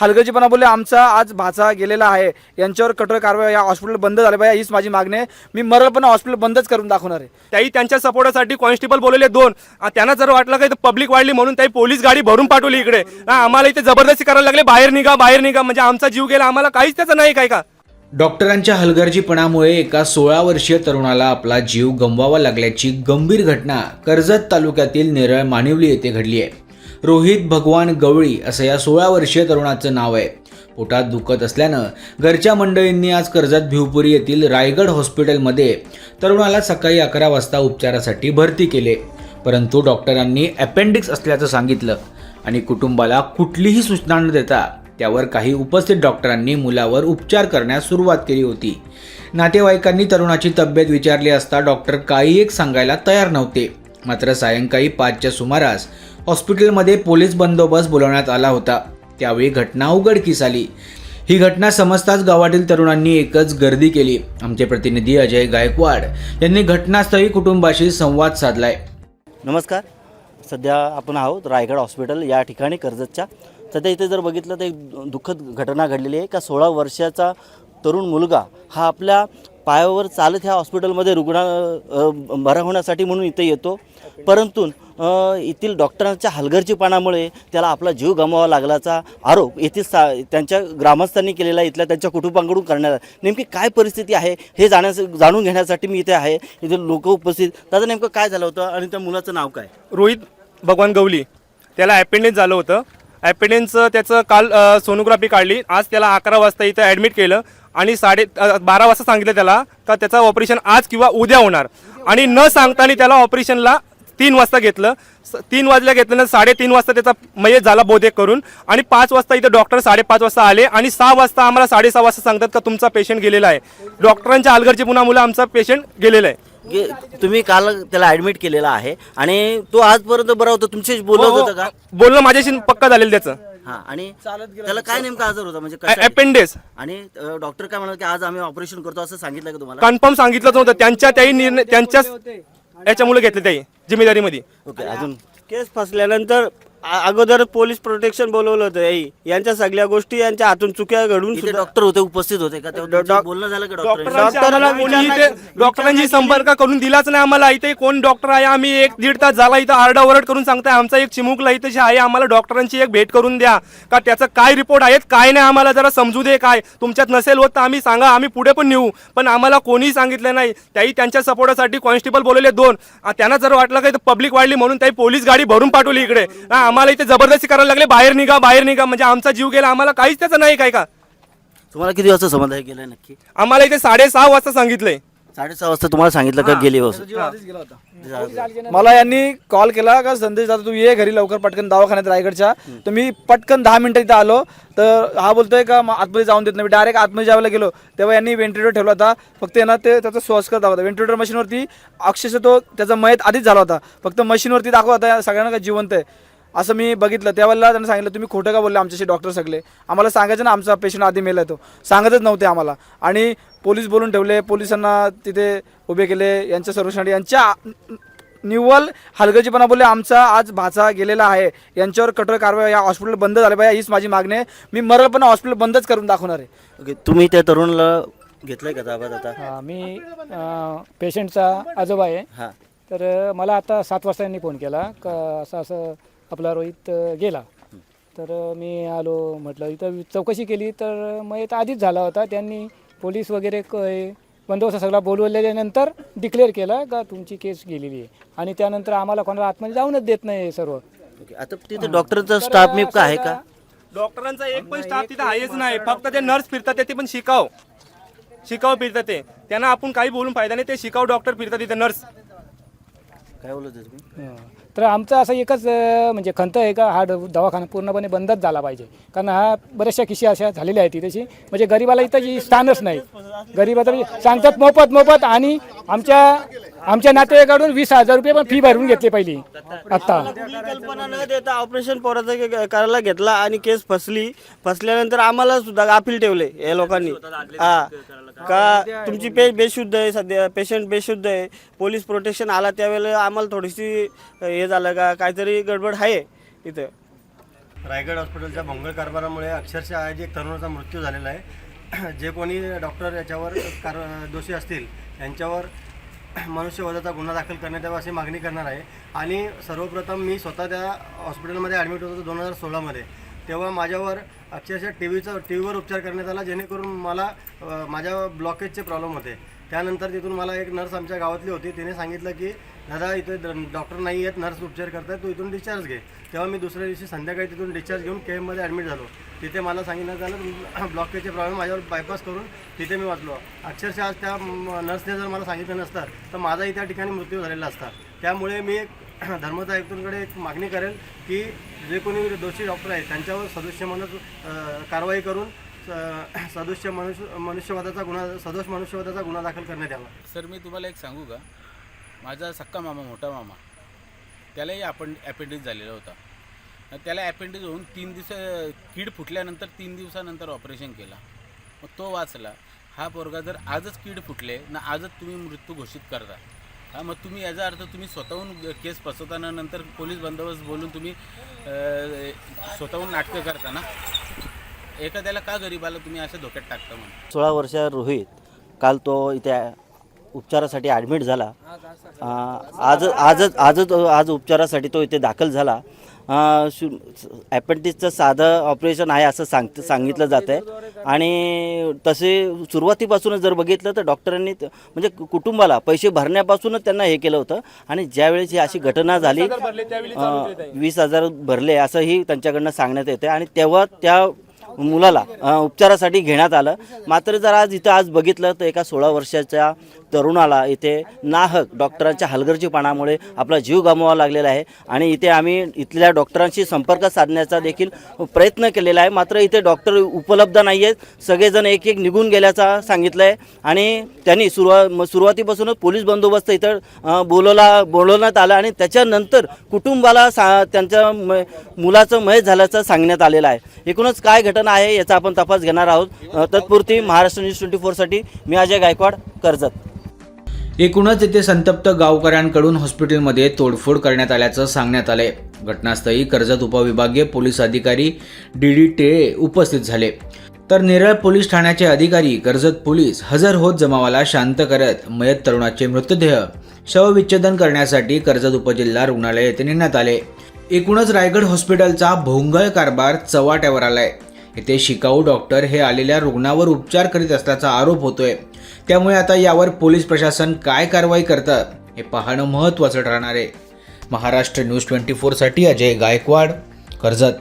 हलगर्जीपणा बोलले आमचा आज भाचा गेलेला आहे. यांच्यावर कठोर कारवाई या हॉस्पिटल बंद झाले पाहिजे हीच माझी मागणी आहे. मी मरल पण हॉस्पिटल बंदच करून दाखवणार आहे. त्याही त्यांच्या सपोर्टासाठी कॉन्स्टेबल बोलवले दोन. आ, त्यांना जर वाटलं की पब्लिक वाढली म्हणून त्याही पोलीस गाडी भरून पाठवली इकडे. हा, आम्हाला इथे जबरदस्ती करायला लागले. बाहेर निघा बाहेर निघा. म्हणजे आमचा जीव गेला. आम्हाला काहीच त्याचं नाही काय का? डॉक्टरांच्या हलगर्जीपणामुळे एका सोळा वर्षीय तरुणाला आपला जीव गमवावा लागल्याची गंभीर घटना कर्जत तालुक्यातील नेरळ मानिवली येथे घडली आहे. रोहित भगवान गवळी असं या सोळा वर्षीय तरुणाचं नाव आहे. पोटात दुखत असल्यानं घरच्या मंडळींनी आज कर्जत भिवपुरी येथील रायगड हॉस्पिटलमध्ये तरुणाला सकाळी अकरा वाजता उपचारासाठी भरती केले. परंतु डॉक्टरांनी अपेंडिक्स असल्याचं सांगितलं आणि कुटुंबाला कुठलीही सूचना न देता त्यावर काही उपस्थित डॉक्टरांनी मुलावर उपचार करण्यास सुरुवात केली होती. नातेवाईकांनी तरुणाची तब्येत विचारली असता डॉक्टर काही एक सांगायला तयार नव्हते. मात्र सायंकाळी पाचच्या सुमारास हॉस्पिटलमध्ये पोलीस बंदोबस्त बोलवण्यात आला होता. त्यावेळी घटना उघडकीस आली. ही घटना समजताच गावातील तरुणांनी एकच गर्दी केली. आमचे प्रतिनिधी अजय गायकवाड यांनी घटनास्थळी कुटुंबाशी संवाद साधलाय. नमस्कार. सध्या आपण आहोत रायगड हॉस्पिटल या ठिकाणी कर्जतच्या. सध्या इथे जर बघितलं तर एक दुःखद घटना घडलेली आहे का? सोळा वर्षाचा तरुण मुलगा हा आपल्या पायावर चालत ह्या हॉस्पिटलमध्ये रुग्ण बरा होण्यासाठी म्हणून इथे येतो. परंतु येथील डॉक्टरांच्या हलगर्जीपणामुळे त्याला आपला जीव गमवावा लागल्याचा आरोप येथील सा त्यांच्या ग्रामस्थांनी केलेला आहे, इथल्या त्यांच्या कुटुंबाकडून करण्यात नेमकी काय परिस्थिती आहे हे जाण्यास जाणून घेण्यासाठी मी इथे आहे. इथे लोक उपस्थित. त्याचं नेमकं काय झालं होतं आणि त्या मुलाचं नाव काय? रोहित भगवान गवली. त्याला ॲपेंडेन्स झालं होतं. ॲपेंडेन्सचं त्याचं काल सोनोग्राफी काढली. आज त्याला अकरा वाजता इथं ॲडमिट केलं. आणि साडे बारा वाजता सांगितलं त्याला का त्याचं ऑपरेशन आज किंवा उद्या होणार. आणि न सांगताना त्याला ऑपरेशनला तीन वाजता घेतलं. स- तीन वाजल्या घेतल्यानंतर साडेतीन वाजता त्याचा मयत झाला बोधेक करून. आणि पाच वाजता इथं डॉक्टर साडेपाच वाजता आले. आणि सहा वाजता आम्हाला साडेसहा वाजता सांगतात का तुमचा पेशंट गेलेला आहे. डॉक्टरांच्या आलगर्जी पुन्हा मुलं आमचा पेशंट गेलेला आहे. तुम्ही काल त्याला ऍडमिट केलेला आहे आणि तो आजपर्यंत बरा होता. तुमच्याशी बोलत होतं का? बोलणं माझ्याशी पक्का झालेलं त्याचं. हा आणि त्याला काय नेमका आजार होता? म्हणजे कशा- अपेंडेस आणि अ, डॉक्टर काय म्हणाल की आज आम्ही ऑपरेशन करतो असं सांगितलं का तुम्हाला? कन्फर्म सांगितलंच नव्हतं. त्यांच्या त्याही निर्णय त्यांच्याच याच्यामुळे घेतले त्याही जिम्मेदारीमध्ये. ओके अजून? केस फसल्यानंतर अगोदर पोलीस प्रोटेक्शन बोलवलं होतं याई. यांच्या सगळ्या गोष्टी यांच्या हातून चुक्या घडून इथे सुद्धा डॉक्टर होते उपस्थित होते का? तेव्हा तुमचं डॉ- बोलणं झालं का डॉक्टर डॉक्टरांशी डॉक्टरांना आम्हाला कोणी विचारणा- इथे डॉक्टरांशी संपर्क करून दिलाच नाही आम्हाला. इथे कोण डॉक्टर आहे? आम्ही एक दीड तास झाला इथं आरडाओरड करून सांगताय. आमचा एक चिमुकला इथे जे आहे आम्हाला डॉक्टरांची एक भेट करून द्या. का त्याचं काय रिपोर्ट आहेत काय नाही आम्हाला जरा समजू दे काय. तुमच्यात नसेल होत तर आम्ही सांगा आम्ही पुढे पण नेऊ. पण आम्हाला कोणीही सांगितलं नाही. त्याही त्यांच्या सपोर्टासाठी कॉन्स्टेबल बोलवले दोन. आ, त्यांना जर वाटलं की पब्लिक वाढली म्हणून त्याही पोलीस गाडी भरून पाठवली इकडे. हा, आम्हाला इथे जबरदस्ती करायला लागले. बाहेर निघा बाहेर निघा. म्हणजे आमचा जीव गेला. आम्हाला काहीच त्याचं नाही काय का? तुम्हाला किती वाजता समज आहे गेलं नक्की? आम्हाला इथे साडेसहा वाजता सांगितलंय. साडेसहा वाजता तुम्हाला सांगितलं का गेली मला यांनी कॉल केला का संदेश दादा तू ये घरी लवकर पटकन दवाखान्यात रायगडच्या. तर मी पटकन दहा मिनिटं इथं आलो. तर हा बोलतोय का मग आतमध्ये जाऊन देत नाही. डायरेक्ट आतमध्ये ज्यावेळेला गेलो. तेव्हा यांनी व्हेंटिलेटर ठेवला होता. फक्त यांना ते त्याचा श्वास करत होता. व्हेंटिलेटर मशीनवरती अक्षरशः तो त्याचा मयत आधीच झाला होता. फक्त मशीनवरती दाखवत होता. सगळ्यांना का जिवंत आहे. असं मी बघितलं. त्यावेळेला त्यांना सांगितलं तुम्ही खोटं का बोलले आमच्याशी डॉक्टर सगळे? आम्हाला सांगायचं ना आमचा पेशंट आधी मेला तो सांगतच नव्हते आम्हाला. आणि पोलीस बोलून ठेवले पोलिसांना तिथे उभे केले यांच्या संरक्षण यांच्या निव्वळ हलगर्जीपणा बोलले आमचा आज भाचा गेलेला आहे. यांच्यावर कठोर कारवाई या हॉस्पिटल बंद झाले पाहिजे हीच माझी मागणी आहे. मी मरल पण हॉस्पिटल बंदच करून दाखवणार आहे. ओके तुम्ही त्या तरुणाला घेतलंय का ताब्यात आता? हा, मी पेशंटचा आजोबा आहे. हा. तर मला आता सात वाजता यांनी फोन केला. का असं असं आपला रोहित गेला. तर मी आलो म्हटलं इथं चौकशी केली तर मग इथं आधीच झाला होता. त्यांनी पोलीस वगैरे क हे बंदोबस्त सगळा बोलवल्यानंतर डिक्लेअर केला का तुमची केस गेलेली आहे. आणि त्यानंतर आम्हाला कोणाला आतमध्ये जाऊनच देत नाही हे सर्व. ओके आता तिथे डॉक्टरचा स्टाफ मी का आहे का? डॉक्टरांचा एक पण स्टाफ तिथं आहेच नाही. फक्त ते नर्स फिरतात ते पण शिकाव. शिकाव फिरतात ते. त्यांना आपण काही बोलून फायदा नाही ते शिकाव डॉक्टर फिरतात तिथे नर्स काय बोलत होते तुम्ही. तर आमचं असं एकच अं, म्हणजे खंत आहे का हा ड- दवाखाना पूर्णपणे बंदच झाला पाहिजे. कारण हा बऱ्याचशा किशी अशा झालेल्या आहेत तशी म्हणजे गरिबाला इथं जी स्थानच नाही. गरीबाचं तर म्हणजे सांगतात मोफत मोफत आणि आमच्या आमच्या नातेवाईकाकडून वीस हजार रुपये पण फी भरून घेतली पहिली. आत्ता. कल्पना न देता ऑपरेशन पोराचं के- करायला घेतला आणि केस फसली. फसल्यानंतर आम्हाला सुद्धा गाफील ठेवले या लोकांनी. हा. का तुमची पे बेशुद्ध आहे सध्या पेशंट बेशुद्ध आहे. पोलीस प्रोटेक्शन आला त्यावेळेला आम्हाला थोडीशी हे हे झालं का काहीतरी गडबड आहे इथं. रायगड हॉस्पिटलच्या भोंगळ कारभारामुळे अक्षरशः आज एक तरुणाचा मृत्यू झालेला आहे. जे कोणी डॉक्टर याच्यावर कार दोषी असतील यांच्यावर मनुष्यवधाचा गुन्हा दाखल करण्यात यावा अशी मागणी करणार आहे. आणि सर्वप्रथम मी स्वतः त्या हॉस्पिटलमध्ये ॲडमिट होतो दोन हजार सोळामध्ये. तेव्हा माझ्यावर अक्षरशः टी व्हीचा टी व्हीवर उपचार करण्यात आला जेणेकरून मला माझ्या ब्लॉकेजचे प्रॉब्लेम होते. त्यानंतर तिथून मला एक नर्स आमच्या गावातली होती. तिने सांगितलं की दादा इथे डॉक्टर नाही आहेत नर्स उपचार करतात तू इथून डिस्चार्ज घे. तेव्हा मी दुसऱ्या दिवशी संध्याकाळी तिथून डिस्चार्ज घेऊन के एममध्ये ॲडमिट झालो. तिथे मला सांगितलं झालं ब्लॉकेजचे प्रॉब्लेम माझ्यावर बायपास करून तिथे मी वाचलो. अक्षरशः आज त्या नर्सने जर मला सांगितलं नसतं तर माझाही त्या ठिकाणी मृत्यू झालेला असता. त्यामुळे मी एक धर्मता आयुक्तांकडे एक मागणी करेल की जे कोणी दोषी डॉक्टर आहेत त्यांच्यावर सदस्य म्हणून कारवाई करून स- सदस्य मनुष्य मनुष्यवादाचा गुन्हा सदोष मनुष्यवादाचा गुन्हा दाखल करण्यात यावा. सर मी तुम्हाला एक सांगू का? माझा सक्का मामा मोठा मामा त्यालाही आपण ॲपेंडिक्स झालेला होता. त्याला ॲपेंडिक्स होऊन तीन दिवस कीड फुटल्यानंतर तीन दिवसानंतर ऑपरेशन केला. मग तो वाचला हा पोरगा जर आजच कीड फुटले ना आजच तुम्ही मृत्यू घोषित करता. हा मग तुम्ही याचा अर्थ तुम्ही स्वतःहून केस फसवताना नंतर पोलीस बंदोबस्त बोलून तुम्ही स्वतःहून नाटकं करता ना? एखाद्याला का गरीबाला तुम्ही अशा धोक्यात टाकता म्हणून? सोळा वर्षा रोहित काल तो इथे उपचारासाठी ॲडमिट झाला. आज आजच आजच आज उपचारासाठी तो इथे दाखल झाला. ॲपेंटिसचं साधं ऑपरेशन आहे असं सांग सांगितलं जातं आहे आणि तसे सुरुवातीपासूनच जर बघितलं तर डॉक्टरांनी म्हणजे कुटुंबाला पैसे भरण्यापासूनच त्यांना हे केलं होतं. आणि ज्यावेळेस ही अशी घटना झाली वीस हजार भरले असंही त्यांच्याकडनं सांगण्यात येते आणि तेव्हा त्या मुलाला उपचारासाठी घेण्यात आलं. मात्र जर आज इथं आज बघितलं तर एका सोळा वर्षाच्या तरुणाला इथे नाहक डॉक्टरांच्या हलगर्जीपणामुळे आपला जीव गमवावा लागलेला आहे आणि इथे आम्ही इथल्या डॉक्टरांशी संपर्क साधण्याचा देखील प्रयत्न केलेला आहे. मात्र इथे डॉक्टर उपलब्ध नाही आहेत सगळेजण एक एक निघून गेल्याचा सांगितलं आहे आणि त्यांनी सुरुवा म- सुरुवातीपासूनच पोलीस बंदोबस्त इथं बोलवला बोलवण्यात आला आणि त्याच्यानंतर कुटुंबाला सा त्यांच्या म मुलाचं मयत झाल्याचं सांगण्यात आलेलं आहे. एकूणच काय घटना आहे याचा आपण तपास घेणार आहोत. तत्पुरती महाराष्ट्र न्यूज ट्वेंटी फोरसाठी मी अजय गायकवाड कर्जत. एकूणच येथे संतप्त गावकऱ्यांकडून हॉस्पिटलमध्ये तोडफोड करण्यात आल्याचं सांगण्यात आलंय. घटनास्थळी कर्जत उपविभागीय पोलीस अधिकारी डी डी टेळे उपस्थित झाले. तर नेरळ पोलीस ठाण्याचे अधिकारी कर्जत पोलीस हजर होत जमावाला शांत करत मयत तरुणाचे मृतदेह शवविच्छेदन करण्यासाठी कर्जत उपजिल्हा रुग्णालय येथे नेण्यात आले. एकूणच रायगड हॉस्पिटलचा भोंगळ कारभार चव्हाट्यावर आलाय. येथे शिकाऊ डॉक्टर हे आलेल्या रुग्णावर उपचार करीत असल्याचा आरोप होतोय. त्यामुळे आता यावर पोलीस प्रशासन काय कारवाई करतं हे पाहणं महत्त्वाचं ठरणार आहे. महाराष्ट्र न्यूज ट्वेंटी फोरसाठी अजय गायकवाड कर्जत.